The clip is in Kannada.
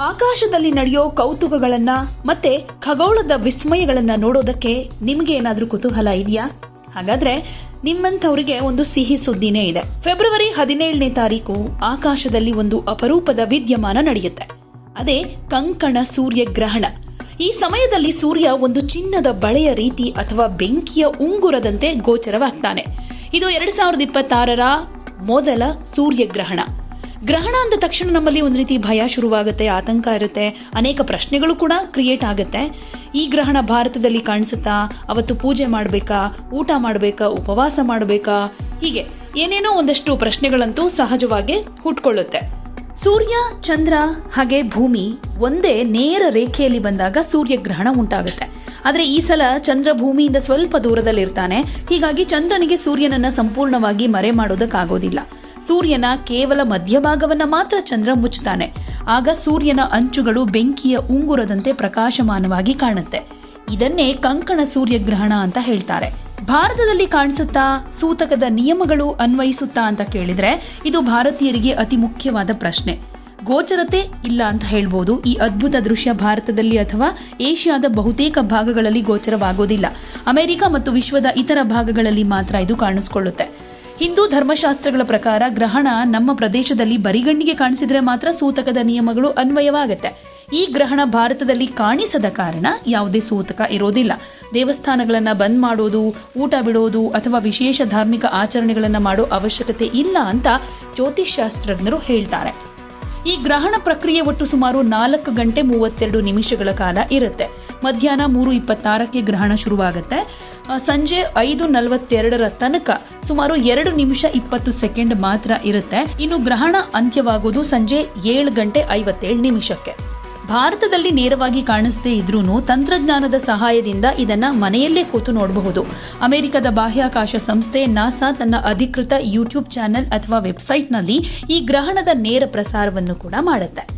ಆಕಾಶದಲ್ಲಿ ನಡೆಯೋ ಕೌತುಕಗಳನ್ನ ಮತ್ತೆ ಖಗೋಳದ ವಿಸ್ಮಯಗಳನ್ನ ನೋಡೋದಕ್ಕೆ ನಿಮ್ಗೆ ಏನಾದರೂ ಕುತೂಹಲ ಇದೆಯಾ? ಹಾಗಾದ್ರೆ ನಿಮ್ಮಂಥವ್ರಿಗೆ ಒಂದು ಸಿಹಿ ಸುದ್ದಿನೇ ಇದೆ. ಫೆಬ್ರವರಿ ಹದಿನೇಳನೇ ತಾರೀಕು ಆಕಾಶದಲ್ಲಿ ಒಂದು ಅಪರೂಪದ ವಿದ್ಯಮಾನ ನಡೆಯುತ್ತೆ. ಅದೇ ಕಂಕಣ ಸೂರ್ಯ ಗ್ರಹಣ ಈ ಸಮಯದಲ್ಲಿ ಸೂರ್ಯ ಒಂದು ಚಿನ್ನದ ಬಳೆಯ ರೀತಿ ಅಥವಾ ಬೆಂಕಿಯ ಉಂಗುರದಂತೆ ಗೋಚರವಾಗ್ತಾನೆ. ಇದು ಎರಡ್ ಸಾವಿರದ ಇಪ್ಪತ್ತಾರರ ಮೊದಲ ಸೂರ್ಯಗ್ರಹಣ. ಗ್ರಹಣ ಅಂದ ತಕ್ಷಣ ನಮ್ಮಲ್ಲಿ ಒಂದು ರೀತಿ ಭಯ ಶುರುವಾಗುತ್ತೆ, ಆತಂಕ ಇರುತ್ತೆ, ಅನೇಕ ಪ್ರಶ್ನೆಗಳು ಕೂಡ ಕ್ರಿಯೇಟ್ ಆಗುತ್ತೆ. ಈ ಗ್ರಹಣ ಭಾರತದಲ್ಲಿ ಕಾಣಿಸುತ್ತಾ, ಅವತ್ತು ಪೂಜೆ ಮಾಡಬೇಕಾ, ಊಟ ಮಾಡಬೇಕಾ, ಉಪವಾಸ ಮಾಡಬೇಕಾ, ಹೀಗೆ ಏನೇನೋ ಒಂದಷ್ಟು ಪ್ರಶ್ನೆಗಳಂತೂ ಸಹಜವಾಗಿ ಹುಟ್ಕೊಳ್ಳುತ್ತೆ. ಸೂರ್ಯ, ಚಂದ್ರ ಹಾಗೆ ಭೂಮಿ ಒಂದೇ ನೇರ ರೇಖೆಯಲ್ಲಿ ಬಂದಾಗ ಸೂರ್ಯಗ್ರಹಣ ಉಂಟಾಗುತ್ತೆ. ಆದರೆ ಈ ಸಲ ಚಂದ್ರ ಭೂಮಿಯಿಂದ ಸ್ವಲ್ಪ ದೂರದಲ್ಲಿರ್ತಾನೆ. ಹೀಗಾಗಿ ಚಂದ್ರನಿಗೆ ಸೂರ್ಯನನ್ನು ಸಂಪೂರ್ಣವಾಗಿ ಮರೆ ಮಾಡೋದಕ್ಕಾಗೋದಿಲ್ಲ ಸೂರ್ಯನ ಕೇವಲ ಮಧ್ಯಭಾಗವನ್ನ ಮಾತ್ರ ಚಂದ್ರ ಮುಚ್ಚುತ್ತಾನೆ. ಆಗ ಸೂರ್ಯನ ಅಂಚುಗಳು ಬೆಂಕಿಯ ಉಂಗುರದಂತೆ ಪ್ರಕಾಶಮಾನವಾಗಿ ಕಾಣುತ್ತೆ. ಇದನ್ನೇ ಕಂಕಣ ಸೂರ್ಯಗ್ರಹಣ ಅಂತ ಹೇಳ್ತಾರೆ. ಭಾರತದಲ್ಲಿ ಕಾಣಿಸುತ್ತಾ ಸೂತಕದ ನಿಯಮಗಳು ಅನ್ವಯಿಸುತ್ತಾ ಅಂತ ಕೇಳಿದ್ರೆ ಇದು ಭಾರತೀಯರಿಗೆ ಅತಿ ಮುಖ್ಯವಾದ ಪ್ರಶ್ನೆ. ಗೋಚರತೆ ಇಲ್ಲ ಅಂತ ಹೇಳ್ಬೋದು ಈ ಅದ್ಭುತ ದೃಶ್ಯ ಭಾರತದಲ್ಲಿ ಅಥವಾ ಏಷ್ಯಾದ ಬಹುತೇಕ ಭಾಗಗಳಲ್ಲಿ ಗೋಚರವಾಗೋದಿಲ್ಲ. ಅಮೆರಿಕ ಮತ್ತು ವಿಶ್ವದ ಇತರ ಭಾಗಗಳಲ್ಲಿ ಮಾತ್ರ ಇದು ಕಾಣಿಸ್ಕೊಳ್ಳುತ್ತೆ. ಹಿಂದೂ ಧರ್ಮಶಾಸ್ತ್ರಗಳ ಪ್ರಕಾರ ಗ್ರಹಣ ನಮ್ಮ ಪ್ರದೇಶದಲ್ಲಿ ಬರಿಗಣ್ಣಿಗೆ ಕಾಣಿಸಿದರೆ ಮಾತ್ರ ಸೂತಕದ ನಿಯಮಗಳು ಅನ್ವಯವಾಗುತ್ತೆ. ಈ ಗ್ರಹಣ ಭಾರತದಲ್ಲಿ ಕಾಣಿಸದ ಕಾರಣ ಯಾವುದೇ ಸೂತಕ ಇರೋದಿಲ್ಲ. ದೇವಸ್ಥಾನಗಳನ್ನು ಬಂದ್ ಮಾಡೋದು, ಊಟ ಬಿಡೋದು ಅಥವಾ ವಿಶೇಷ ಧಾರ್ಮಿಕ ಆಚರಣೆಗಳನ್ನು ಮಾಡೋ ಅವಶ್ಯಕತೆ ಇಲ್ಲ ಅಂತ ಜ್ಯೋತಿಷ್ಶಾಸ್ತ್ರಜ್ಞರು ಹೇಳ್ತಾರೆ. ಈ ಗ್ರಹಣ ಪ್ರಕ್ರಿಯೆ ಒಟ್ಟು ಸುಮಾರು ನಾಲ್ಕು ಗಂಟೆ ಮೂವತ್ತೆರಡು ನಿಮಿಷಗಳ ಕಾಲ ಇರುತ್ತೆ. ಮಧ್ಯಾಹ್ನ ಮೂರು ಇಪ್ಪತ್ತಾರಕ್ಕೆ ಗ್ರಹಣ ಶುರುವಾಗುತ್ತೆ. ಸಂಜೆ ಐದು ನಲವತ್ತೆರಡರ ತನಕ ಸುಮಾರು ಎರಡು ನಿಮಿಷ ಇಪ್ಪತ್ತು ಸೆಕೆಂಡ್ ಮಾತ್ರ ಇರುತ್ತೆ. ಇನ್ನು ಗ್ರಹಣ ಅಂತ್ಯವಾಗುವುದು ಸಂಜೆ ಏಳು ಗಂಟೆ ಐವತ್ತೇಳು ನಿಮಿಷಕ್ಕೆ. ಭಾರತದಲ್ಲಿ ನೇರವಾಗಿ ಕಾಣಿಸದೇ ಇದ್ರೂ ತಂತ್ರಜ್ಞಾನದ ಸಹಾಯದಿಂದ ಇದನ್ನ ಮನೆಯಲ್ಲೇ ಕೂತು ನೋಡಬಹುದು. ಅಮೆರಿಕದ ಬಾಹ್ಯಾಕಾಶ ಸಂಸ್ಥೆ ನಾಸಾ ತನ್ನ ಅಧಿಕೃತ ಯೂಟ್ಯೂಬ್ ಚಾನೆಲ್ ಅಥವಾ ವೆಬ್ಸೈಟ್ನಲ್ಲಿ ಈ ಗ್ರಹಣದ ನೇರ ಪ್ರಸಾರವನ್ನು ಕೂಡ ಮಾಡುತ್ತೆ.